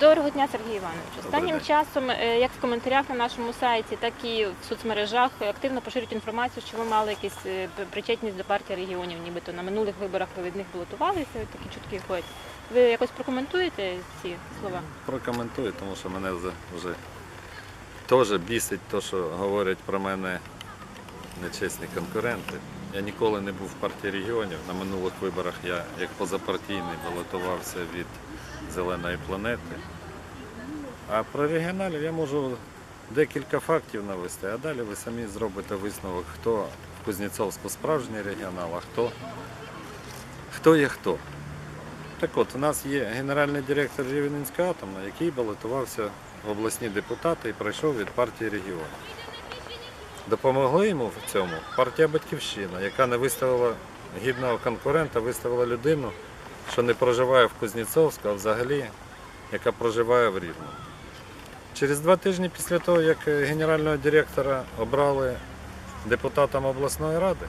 Доброго дня, Сергій Іванович. Останнім часом, е, як в коментарях на нашому сайті, так і в соцмережах е, активно поширюють інформацію, що ви мали якісь е, причетність до партії регіонів, нібито на минулих виборах ви від них балотувалися, такі чутки ходять. Ви якось прокоментуєте ці слова? Прокоментую, тому що мене вже, вже теж бісить те, що говорять про мене нечесні конкуренти. Я ніколи не був в партії регіонів. На минулих виборах я як позапартійний балотувався від зеленої планети. А про регіоналів я можу декілька фактів навести, а далі ви самі зробите висновок, хто в Кузнєцовську справжній регіонал, а хто, хто є хто. Так от, у нас є генеральний директор Рівненської атомної, який балотувався в обласні депутати і пройшов від партії регіонів. Допомогли йому в цьому партія Батьківщина, яка не виставила гідного конкурента, виставила людину, що не проживає в Кузнєцовську, а взагалі, яка проживає в Рівному. Через два тижні після того, як е, генерального директора обрали депутатом обласної ради,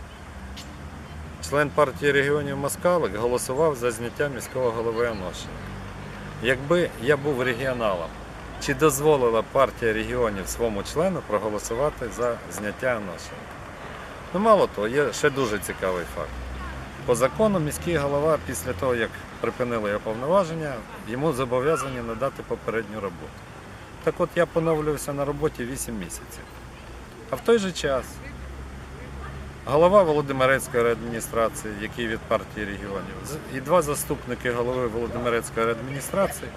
член партії регіонів Москалик голосував за зняття міського голови Аношина. Якби я був регіоналом, чи дозволила партія регіонів своєму члену проголосувати за зняття Аношина? Ну, мало того, є ще дуже цікавий факт. По закону міський голова після того, як припинили його повноваження, йому зобов'язані надати попередню роботу. Так от я поновлювався на роботі 8 місяців. А в той же час голова Володимирецької адміністрації, який від партії регіонів, і два заступники голови Володимирецької адміністрації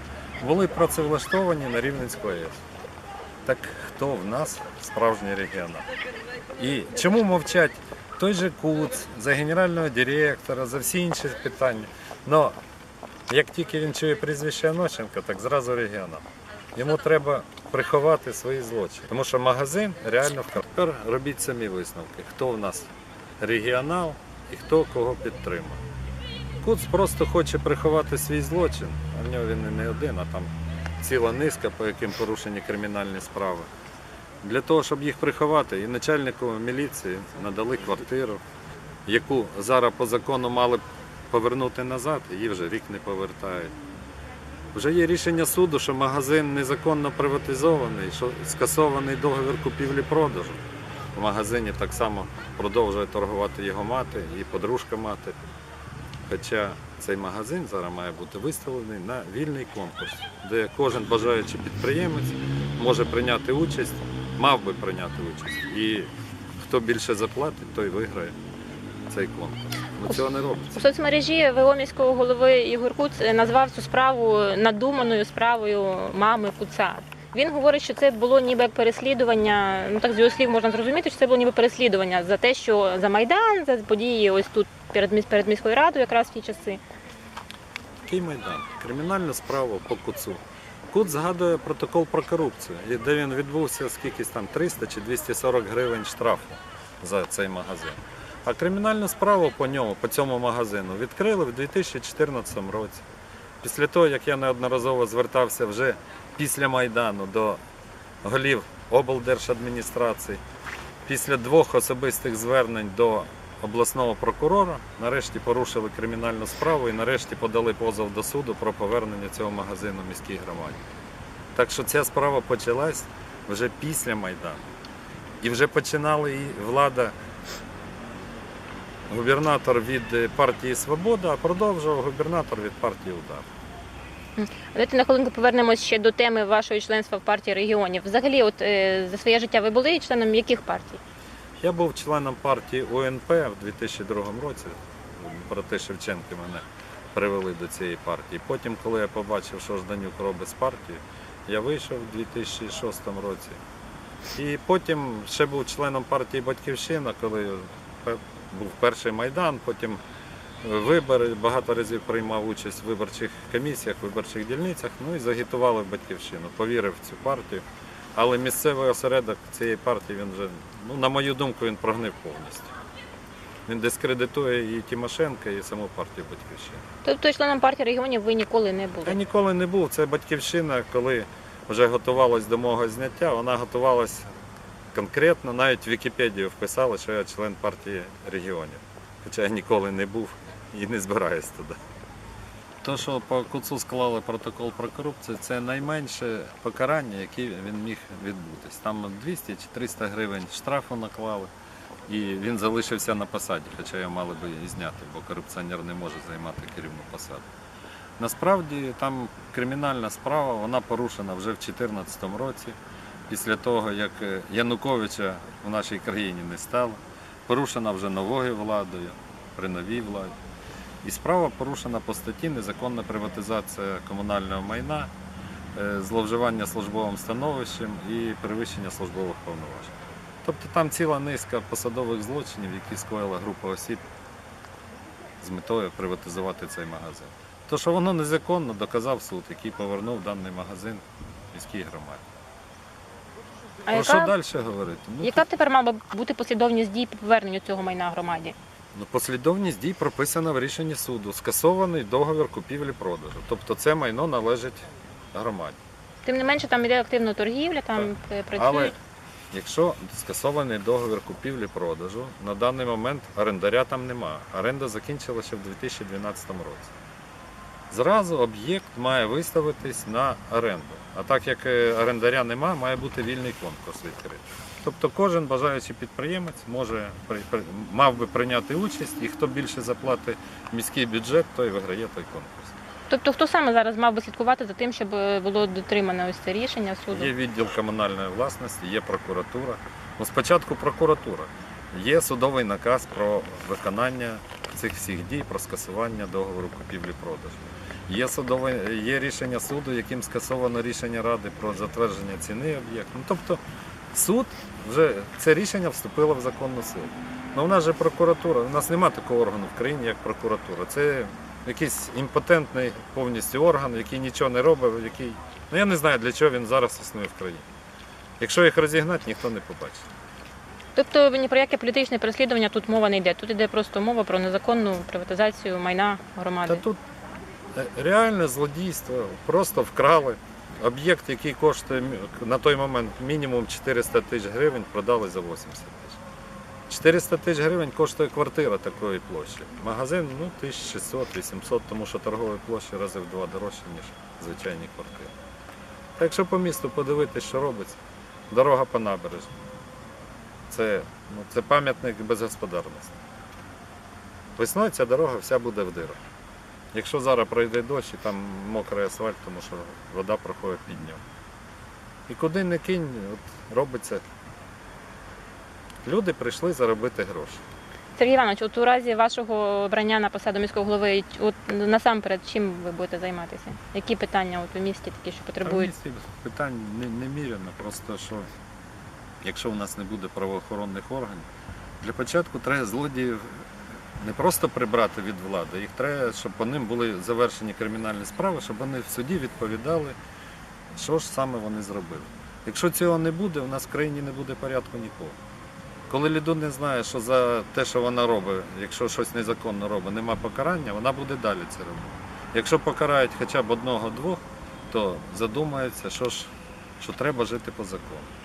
були працевлаштовані на Рівненську АЕС. Так хто в нас справжній регіонал? І чому мовчать той же Куц, за генерального директора, за всі інші питання? Но як тільки він чує прізвище Анощенка, так зразу регіонал. Йому треба приховати свої злочини. Тому що магазин реально вкрав. Тепер робіть самі висновки, хто в нас регіонал і хто кого підтримує. Куц просто хоче приховати свій злочин, а в нього він і не один, а там ціла низка, по яким порушені кримінальні справи. Для того, щоб їх приховати, і начальнику міліції надали квартиру, яку зараз по закону мали повернути назад, її вже рік не повертають. Вже є рішення суду, що магазин незаконно приватизований, що скасований договір купівлі-продажу. В магазині так само продовжує торгувати його мати і подружка мати. Хоча цей магазин зараз має бути виставлений на вільний конкурс, де кожен бажаючий підприємець може прийняти участь, мав би прийняти участь. І хто більше заплатить, той виграє цей конкурс. Ну цього не робиться. У соцмережі ВО міського голови Ігор Куц назвав цю справу надуманою справою мами Куца. Він говорить, що це було ніби як переслідування. Ну так з його слів можна зрозуміти, що це було ніби переслідування за те, що за майдан, за події ось тут перед перед міською радою, якраз в ті часи. Який майдан? Кримінальну справу по куцу. Кут згадує протокол про корупцію, де він відбувся скількись там 300 чи 240 гривень штрафу за цей магазин. А кримінальну справу по ньому, по цьому магазину, відкрили в 2014 році. Після того, як я неодноразово звертався вже після Майдану до голів облдержадміністрації, після двох особистих звернень до обласного прокурора, нарешті порушили кримінальну справу і нарешті подали позов до суду про повернення цього магазину міській громаді. Так що ця справа почалась вже після Майдану. І вже починали і влада, губернатор від партії Свобода, а продовжував губернатор від партії Удар. Давайте на хвилинку повернемось ще до теми вашого членства в партії регіонів. Взагалі, от е, за своє життя ви були членом яких партій? Я був членом партії УНП в 2002 році. Брати Шевченки мене привели до цієї партії. Потім, коли я побачив, що Жданюк робить з партії, я вийшов у 2006 році. І потім ще був членом партії Батьківщина, коли був перший майдан, потім вибори, багато разів приймав участь в виборчих комісіях, виборчих дільницях, ну і загітували в батьківщину, повірив в цю партію. Але місцевий осередок цієї партії, він вже, ну, на мою думку, він прогнив повністю. Він дискредитує і Тимошенка, і саму партію Батьківщина. Тобто членом партії регіонів ви ніколи не були? Я ніколи не був. Це батьківщина, коли вже готувалась до мого зняття, вона готувалась конкретно, навіть в Вікіпедію вписала, що я член партії регіонів. Хоча я ніколи не був і не збираюсь туди. То, що по куцу склали протокол про корупцію, це найменше покарання, яке він міг відбутись. Там 200 чи 300 гривень штрафу наклали, і він залишився на посаді, хоча його мали би і зняти, бо корупціонер не може займати керівну посаду. Насправді там кримінальна справа, вона порушена вже в 2014 році, після того, як е, Януковича в нашій країні не стало, порушена вже новою владою, при новій владі. І справа порушена по статті незаконна приватизація комунального майна, е, зловживання службовим становищем і перевищення службових повноважень. Тобто там ціла низка посадових злочинів, які скоїла група осіб з метою приватизувати цей магазин. То, що воно незаконно, доказав суд, який повернув даний магазин міській громаді. А Про що далі говорити? Ну, яка тепер мала бути послідовність дій по поверненню цього майна громаді? Ну, послідовність дій прописана в рішенні суду. Скасований договір купівлі-продажу. Тобто це майно належить громаді. Тим не менше, там іде активна торгівля, там е, працюють. Але якщо скасований договір купівлі-продажу, на даний момент орендаря там немає. Оренда закінчилася в 2012 році. Зразу об'єкт має виставитись на оренду. А так як е, орендаря немає, має бути вільний конкурс відкритий. Тобто кожен бажаючий підприємець може мав би прийняти участь, і хто більше заплатить міський бюджет, той виграє той конкурс. Тобто, хто саме зараз мав би слідкувати за тим, щоб е, було дотримане ось це рішення суду? Є відділ комунальної власності, є прокуратура. Ну, спочатку прокуратура. Є судовий наказ про виконання цих всіх дій, про скасування договору купівлі-продажу. Є, судове, є рішення суду, яким скасовано рішення Ради про затвердження ціни об'єкту. Ну, тобто суд вже це рішення вступило в законну силу. Ну, у нас же прокуратура, у нас немає такого органу в країні, як прокуратура. Це якийсь імпотентний повністю орган, який нічого не робить, який. Ну я не знаю, для чого він зараз існує в країні. Якщо їх розігнати, ніхто не побачить. Тобто ні про яке політичне переслідування тут мова не йде. Тут йде просто мова про незаконну приватизацію майна громади. Та тут е, реальне злодійство, просто вкрали. Об'єкт, який коштує на той момент мінімум 400 тисяч гривень, продали за 80 тисяч. 400 тисяч гривень коштує квартира такої площі. Магазин ну, 1600-800, тому що торгові площі рази в два дорожче, ніж звичайні квартири. Та якщо по місту подивитися, що робиться, дорога по набережні. Це, ну, це пам'ятник безгосподарності. Весною ця дорога вся буде в дирах. Якщо зараз пройде дощ і там мокрий асфальт, тому що вода проходить під нього. І куди не кинь, от робиться. Люди прийшли заробити гроші. Сергій Іванович, от у разі вашого обрання на посаду міського голови, от насамперед, чим ви будете займатися? Які питання от у місті такі, що А в потребують? місті питань не- неміряно, просто що якщо у нас не буде правоохоронних органів, для початку треба злодіїв не просто прибрати від влади, їх треба, щоб по ним були завершені кримінальні справи, щоб вони в суді відповідали, що ж саме вони зробили. Якщо цього не буде, у нас в країні не буде порядку нікого. Коли людина знає, що за те, що вона робить, якщо щось незаконно робить, нема покарання, вона буде далі це робити. Якщо покарають хоча б одного-двох, то задумається, що ж що треба жити по закону.